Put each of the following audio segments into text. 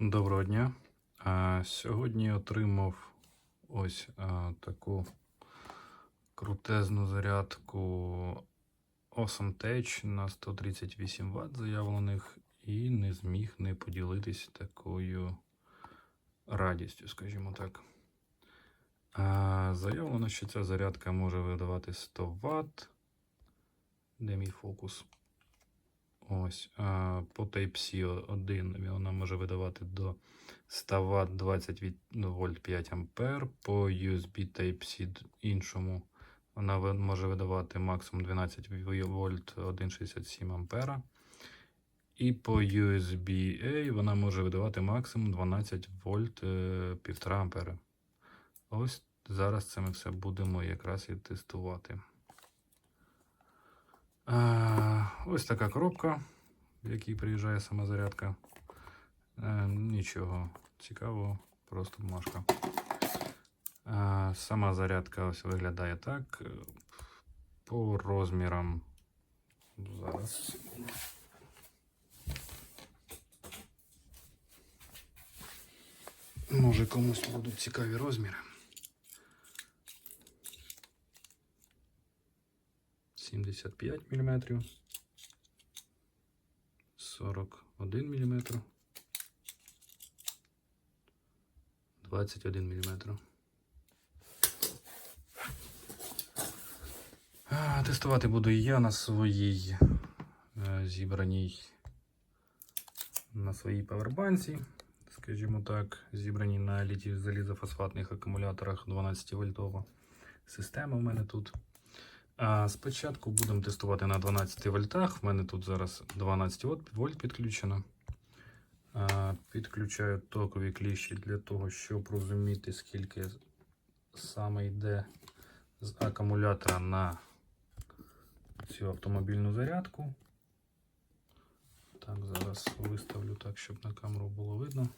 Доброго дня. Сьогодні отримав ось таку крутезну зарядку Awesome Tech на 138 Вт заявлених і не зміг не поділитись такою радістю, скажімо так. Заявлено, що ця зарядка може видавати 100 Вт. Де мій фокус? Ось, по Type-C 1 вона може видавати до 100 Вт 20 від- ну, вольт 5 ампер. По USB Type-C іншому вона може видавати максимум 12 вольт 1,67 ампера. І по USB-A вона може видавати максимум 12 вольт е, 1,5 ампера. Ось зараз це ми все будемо якраз і тестувати. А, ось така коробка, в якій приїжджає сама зарядка. Е, нічого цікавого, просто бумажка. А, сама зарядка ось виглядає так. Е, По розмірам. Зараз. секунду. Може комусь будуть цікаві розміри. 75 мм, 41 мм, 21 мм. Тестувати буду я на своїй е, зібраній на своїй павербанці, скажімо так, зібраній на літій залізофосфатних акумуляторах 12 вольтова система у мене тут. Спочатку будемо тестувати на 12 вольтах. В мене тут зараз 12 вольт, вольт підключено. Підключаю токові кліщі для того, щоб розуміти, скільки саме йде з акумулятора на цю автомобільну зарядку. Так, зараз виставлю так, щоб на камеру було видно.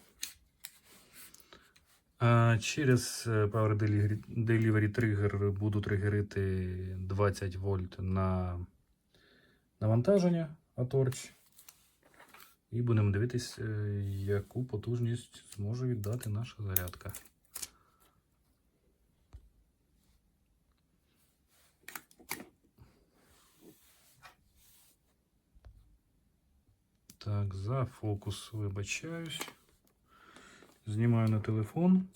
Через е, Power Delivery- Trigger буду тригерити 20 вольт на навантаження Atorch. І будемо дивитись, е, яку потужність зможе віддати наша зарядка. Так, за фокус вибачаюсь. Знімаю на телефон.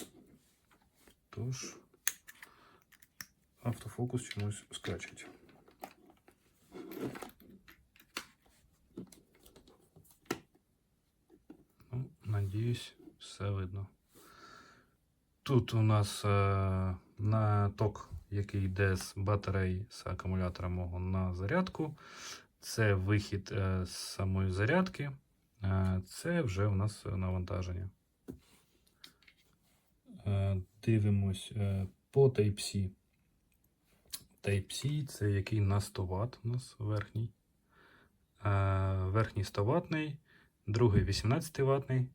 Тож автофокус чомусь скачить. Ну, надіюсь, все видно. Тут у нас е, на ток, який йде з батареї з акумулятора мого на зарядку. Це вихід е, з самої зарядки. Е, це вже у нас навантаження. Е, Дивимось е, по Type-C. Type-C це який на 100 Вт у нас верхній. Е, Верхній 100 ватний, другий 18 ватний,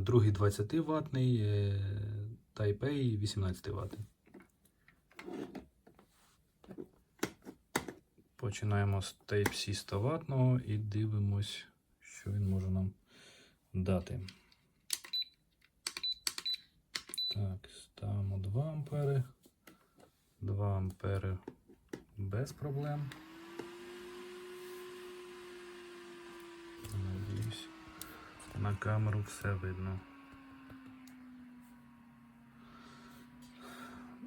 другий 20 ватний, Type-A 18 ватний. Починаємо з Type-C 100 ватного і дивимось, що він може нам дати. Так, ставимо 2 ампери. 2 ампери без проблем. Надіюсь, на камеру все видно.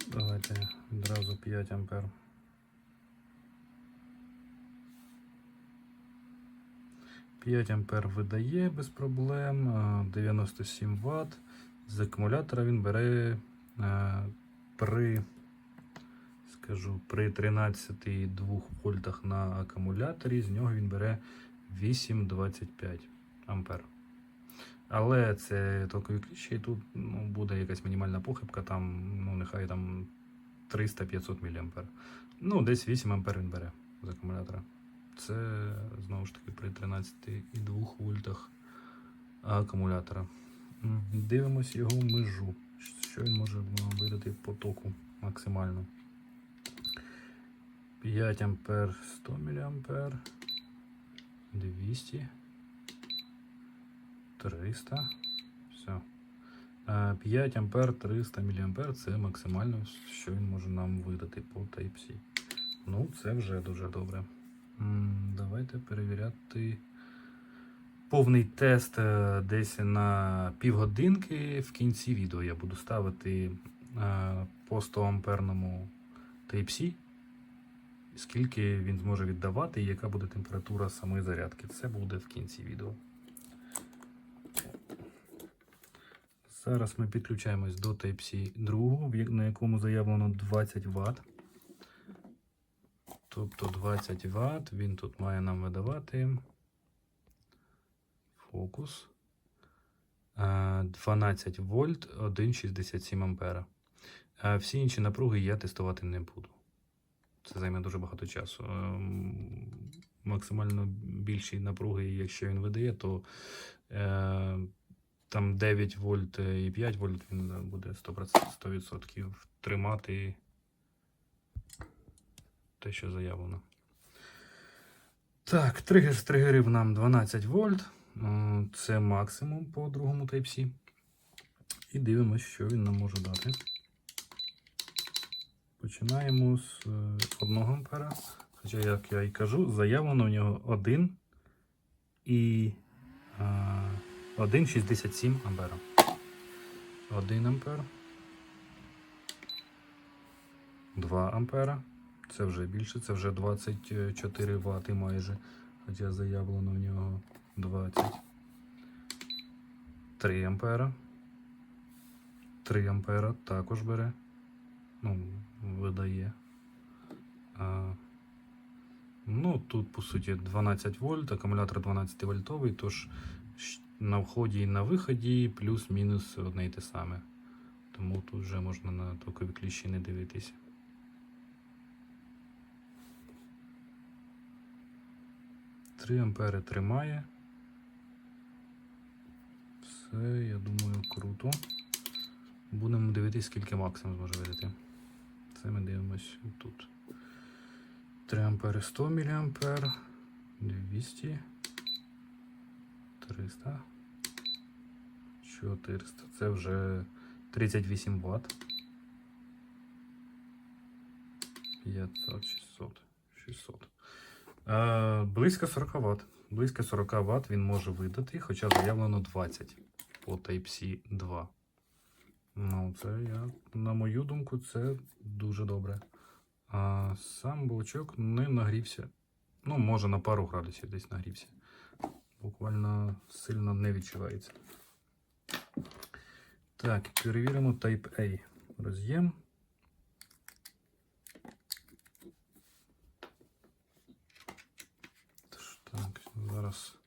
Давайте відразу 5 ампер. П'ять ампер видає без проблем, а, 97 Вт. З акумулятора він бере е, при, скажу, при 13,2 вольтах на акумуляторі, з нього він бере 8,25 ампер. Але це токові ключі, і тут ну, буде якась мінімальна похибка, там, ну, нехай там 300-500 мА. Ну, десь 8 ампер він бере з акумулятора. Це знову ж таки при 13,2 вольтах акумулятора. Дивимось його межу. Що він може видати по току максимально. 5 ампер 100 мА. 200. 300. Все. 5 ампер, 300 мА це максимально, що він може нам видати по Type-C. Ну, це вже дуже добре. Давайте перевіряти повний тест е, десь на півгодинки. В кінці відео я буду ставити е, по 100 амперному Type-C, скільки він зможе віддавати і яка буде температура самої зарядки. Це буде в кінці відео. Зараз ми підключаємось до Type-C 2, на якому заявлено 20 Вт. Тобто 20 Вт, він тут має нам видавати фокус. Е, 12 вольт, 1,67 ампера. Е, Всі інші напруги я тестувати не буду. Це займе дуже багато часу. Ем, Максимально більші напруги, якщо він видає, то е, там 9 вольт і 5 вольт він е, буде 100%, 100% тримати те, що заявлено. Так, тригер стригерив нам 12 вольт. Е, Це максимум по другому Type-C. І дивимося, що він нам може дати. Починаємо з 1 ампера. Хоча, як я і кажу, заявлено у нього 1 і е, 1,67 ампера. 1 ампер. 2 ампера. Це вже більше, це вже 24 Вт майже. Хоча заявлено в нього 20. 3 ампера. 3 ампера також бере. Ну, видає. А, ну, тут, по суті, 12 вольт, акумулятор 12 вольтовий, тож на вході і на виході плюс-мінус одне й те саме. Тому тут вже можна на токові кліщі не дивитися. Три ампери тримає. Все, я думаю, круто. Будемо дивитися, скільки максимум зможе видати. Це ми дивимось тут. 3 ампери 100 мА, 200, 300, 400. Це вже 38 Вт. 500, 600, 600. Е, близько 40 Вт. Близько 40 Вт він може видати, хоча заявлено 20 по Type-C 2. Ну, це я, на мою думку, це дуже добре. А сам блочок не нагрівся. Ну, може, на пару градусів десь нагрівся. Буквально сильно не відчувається. Так, перевіримо Type A роз'єм. Тож, Так, зараз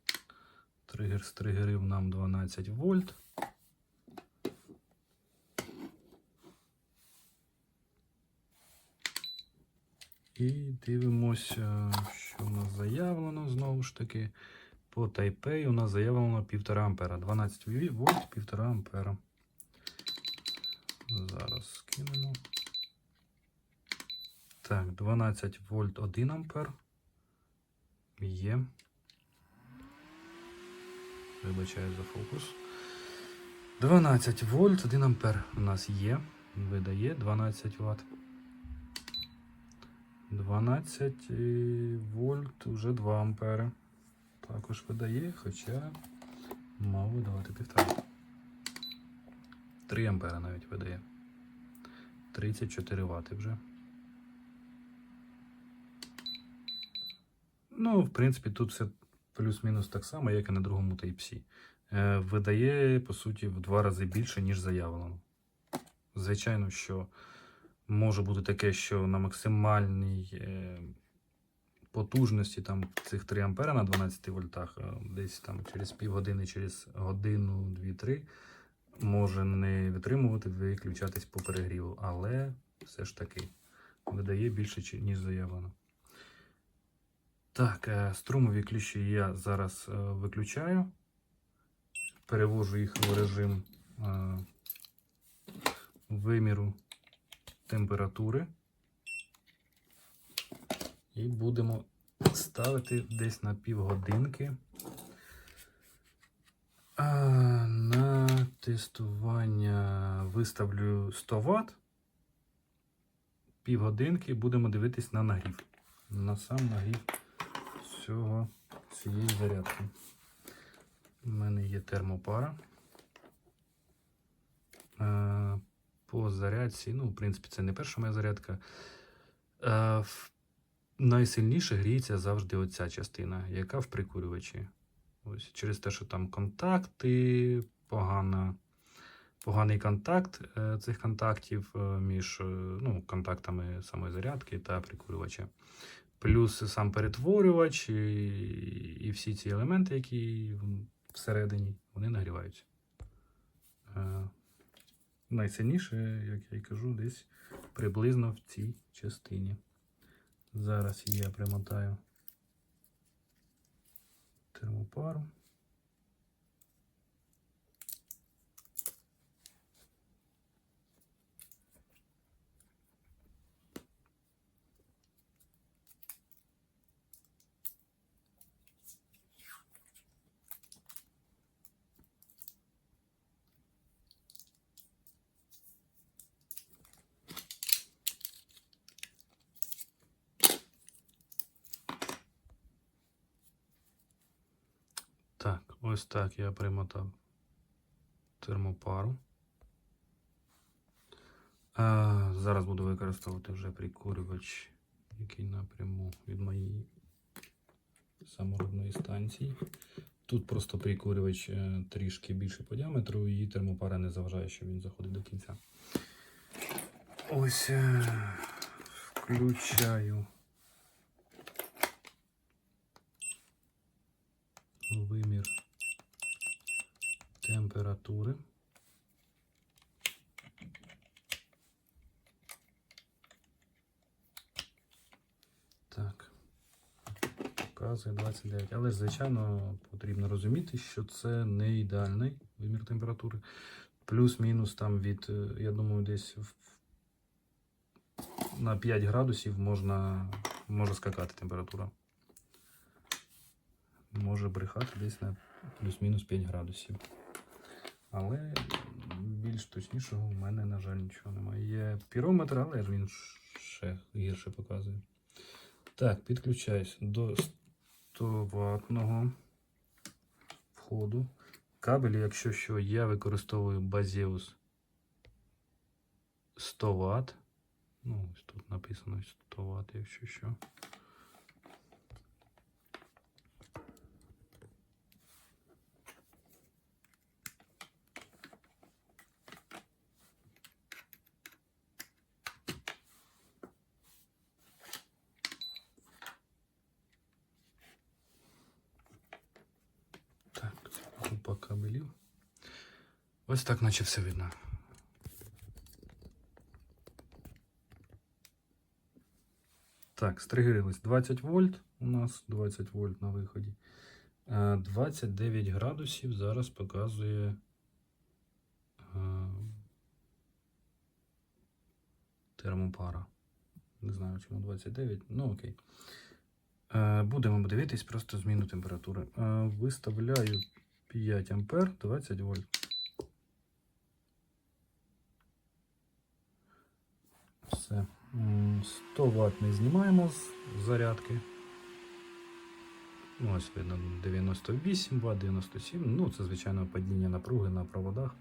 тригер стригерив нам 12 вольт. І дивимося, що у нас заявлено знову ж таки. По Type-A у нас заявлено 1,5 ампера. 12 вольт, 1,5 ампера. Зараз скинемо. Так, 12 вольт 1 ампер. Є. Вибачаю за фокус. 12 вольт 1 ампер у нас є. Видає 12 Вт. 12 е, вольт вже 2 ампери. Також видає, хоча мав видавати півтора. 3 ампера навіть видає. 34 Вт вже. Ну, в принципі, тут все плюс-мінус так само, як і на другому Type-C. Е, видає, по суті, в два рази більше, ніж заявлено. Звичайно, що може бути таке, що на максимальній е, потужності там цих 3 ампера на 12 вольтах, е, десь там через півгодини, через годину, 2-3, може не витримувати, виключатись по перегріву, але все ж таки видає більше, ніж заявлено. Так, е, струмові ключі я зараз е, виключаю. Перевожу їх в режим е, виміру температури. І будемо ставити десь на півгодинки. А, тестування виставлю 100 Вт. Півгодинки будемо дивитись на нагрів. На сам нагрів всього цієї зарядки. У мене є термопара. Е, По зарядці, ну, в принципі, це не перша моя зарядка. Е, Найсильніше гріється завжди оця частина, яка в прикурювачі. Ось через те, що там контакти, погана, поганий контакт е, цих контактів між ну, контактами самої зарядки та прикурювача. Плюс сам перетворювач і, і всі ці елементи, які всередині, вони нагріваються. Е, Найсильніше, як я й кажу, десь приблизно в цій частині. Зараз я примотаю термопару. Так, ось так я примотав термопару. А, зараз буду використовувати вже прикурювач, який напряму від моєї саморобної станції. Тут просто прикурювач е, трішки більше по діаметру, і термопара не заважає, що він заходить до кінця. Ось е, включаю вимір температури. Так. Показує 29. Але, звичайно, потрібно розуміти, що це не ідеальний вимір температури. Плюс-мінус там від, е, я думаю, десь в- на 5 градусів можна, може скакати температура. Може брехати десь на плюс-мінус 5 градусів. Але більш точнішого в мене, на жаль, нічого немає. Є пірометр, але він ще гірше показує. Так, підключаюсь до 100 ватного входу. Кабель, якщо що, я використовую Baseus 100 Вт. Ну, ось тут написано 100 Вт, якщо що. Так, купа кабелів. Ось так, наче все видно. Так, стригерились 20 вольт. У нас 20 вольт на виході. Е, 29 градусів зараз показує. е, Термопара. Не знаю, чому 29. Ну окей. Е, Будемо дивитись просто зміну температури. Е, Виставляю 5 ампер 20 вольт. Все. 100 Вт не знімаємо з зарядки. Ну, Ось видно 98 Вт, 97. Ну, це, звичайно, падіння напруги на проводах,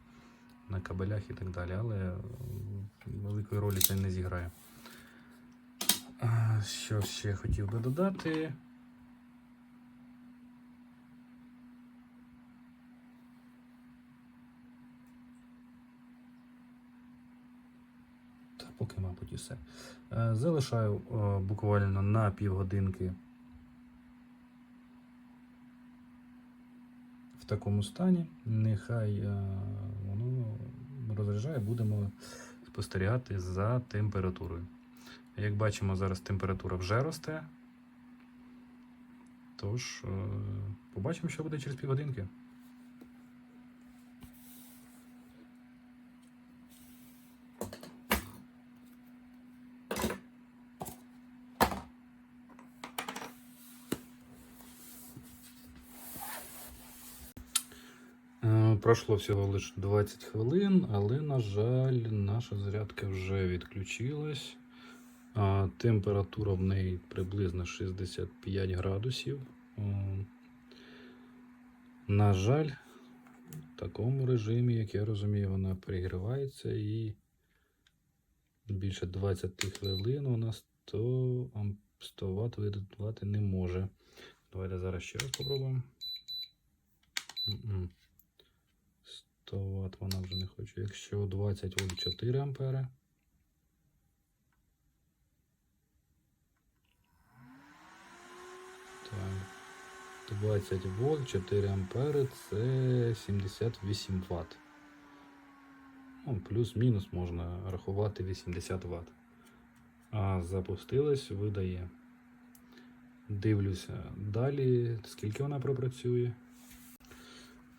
на кабелях і так далі, але великої ролі це не зіграє. Що ще хотів би додати? Поки, мабуть, і все. Е, Залишаю е, буквально на півгодинки в такому стані. Нехай е, воно розряджає, будемо спостерігати за температурою. Як бачимо, зараз температура вже росте. Тож, побачимо, що буде через півгодинки. Пройшло всього лише 20 хвилин, але, на жаль, наша зарядка вже відключилась. Температура в неї приблизно 65 градусів. На жаль, в такому режимі, як я розумію, вона перегрівається і більше 20 хвилин нас 100, 100 Вт видавати не може. Давайте зараз ще раз попробуємо. М-м. 100 Вт вона вже не хоче. Якщо 20 вольт 4 ампери. Так. 20 вольт 4 ампери це 78 Вт. Ну, плюс-мінус можна рахувати 80 Вт. А запустилась, видає. Дивлюся далі, скільки вона пропрацює.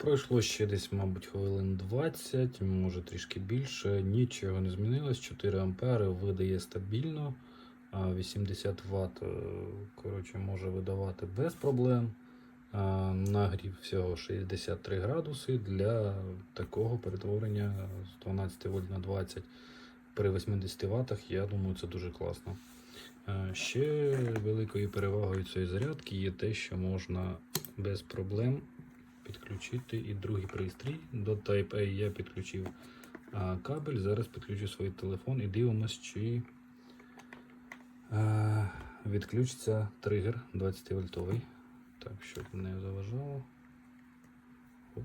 Пройшло ще десь, мабуть, хвилин 20, може трішки більше. Нічого не змінилось. 4 ампери видає стабільно. 80 Вт коротше, може видавати без проблем. Нагрів всього 63 градуси для такого перетворення з 12 вольт на 20 при 80 Вт, я думаю, це дуже класно. Е, Ще великою перевагою цієї зарядки є те, що можна без проблем підключити і другий пристрій. До Type-A я підключив кабель. Зараз підключу свій телефон і дивимось, чи е, відключиться тригер 20 вольтовий. Так, щоб не заважало. Оп.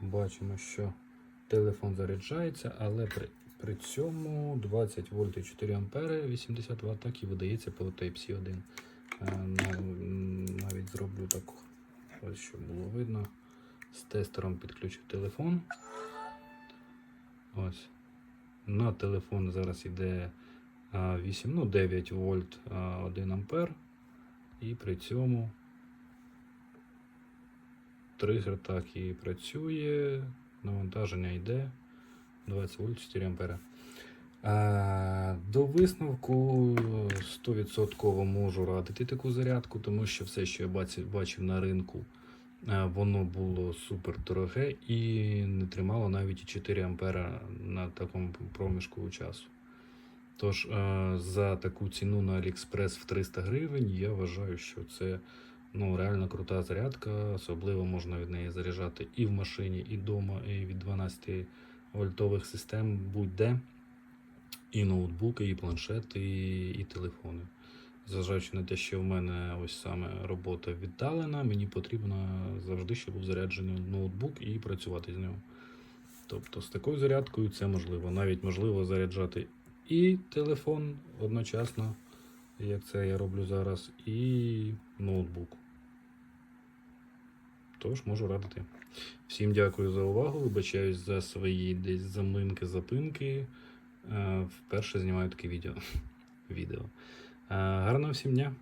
Бачимо, що телефон заряджається, але при, при цьому 20 вольт і 4 ампери 80 Вт так і видається по Type-C 1. Е, нав- Навіть зроблю так, ось щоб було видно. З тестером підключив телефон. Ось. На телефон зараз йде а, 8, ну 9 вольт 1 ампер. І при цьому тригер так і працює. Навантаження йде 20 вольт 4 ампера. А, До висновку 100% можу радити таку зарядку, тому що все, що я бачив, бачив на ринку, воно було супер дороге і не тримало навіть 4 ампера на такому проміжку часу. Тож за таку ціну на AliExpress в 300 гривень я вважаю, що це ну, реально крута зарядка. Особливо можна від неї заряджати і в машині, і вдома, і від 12 вольтових систем будь-де. І ноутбуки, і планшети, і, і телефони. Зважаючи на те, що в мене ось саме робота віддалена, мені потрібно завжди, щоб був заряджений ноутбук і працювати з ним. Тобто з такою зарядкою це можливо. Навіть можливо заряджати і телефон одночасно, як це я роблю зараз, і ноутбук. Тож можу радити. Всім дякую за увагу. Вибачаюсь за свої десь заминки, запинки. Е, Вперше знімаю таке відео. відео. Е, Гарного всім дня!